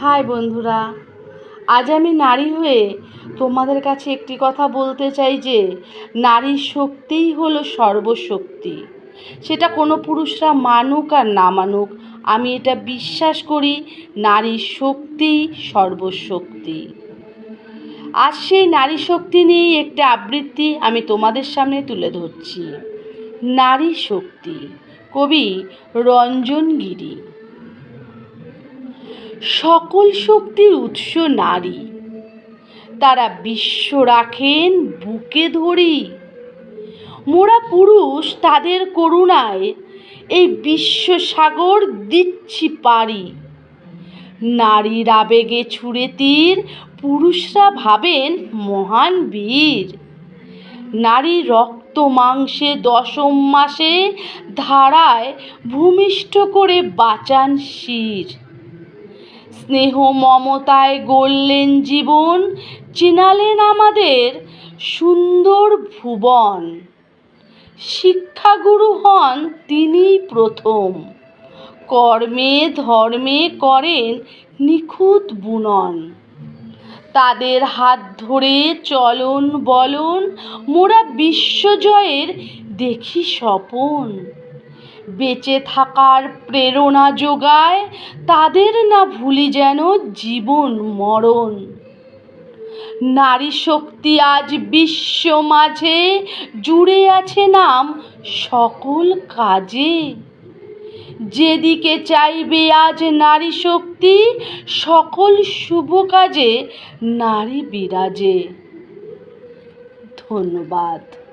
High বন্ধুরা, আজ আমি নারী হয়ে তোমাদের কাছে একটি কথা বলতে চাই যে নারীর শক্তিই হলো সর্বশক্তি। সেটা কোনো পুরুষরা মানুক আর না মানুক, আমি এটা বিশ্বাস করি নারীর শক্তিই সর্বশক্তি। আজ সেই নারী শক্তি নিয়েই একটি আবৃত্তি আমি তোমাদের সামনে তুলে ধরছি। নারী শক্তি, কবি রঞ্জন গিরি। সকল শক্তির উৎস নারী। তারা বিশ্ব রাখেন বুকে ধরি। মোরা পুরুষ, তাদের করুণায় এই বিশ্বসাগর দিচ্ছি পারি। নারীর আবেগে ছুঁড়ে তীর, পুরুষরা ভাবেন মহান বীর। নারী রক্ত মাংসে দশম মাসে ধারায় ভূমিষ্ঠ করে বাঁচান শির। স্নেহ মমতায় গড়লেন জীবন, চেনালেন আমাদের সুন্দর ভুবন। শিক্ষাগুরু হন তিনি প্রথম। কর্মে ধর্মে করেন নিখুঁত বুনন। তাদের হাত ধরে চলন বলন, মোরা বিশ্বজয়ের দেখি স্বপন। বেঁচে থাকার প্রেরণা যোগায়, তাদের না ভুলি যেন জীবন মরণ। নারী শক্তি আজ বিশ্ব মাঝে, জুড়ে আছে নাম সকল কাজে। যেদিকে চাইবে আজ নারী শক্তি সকল শুভ কাজে নারী বিরাজে। ধন্যবাদ।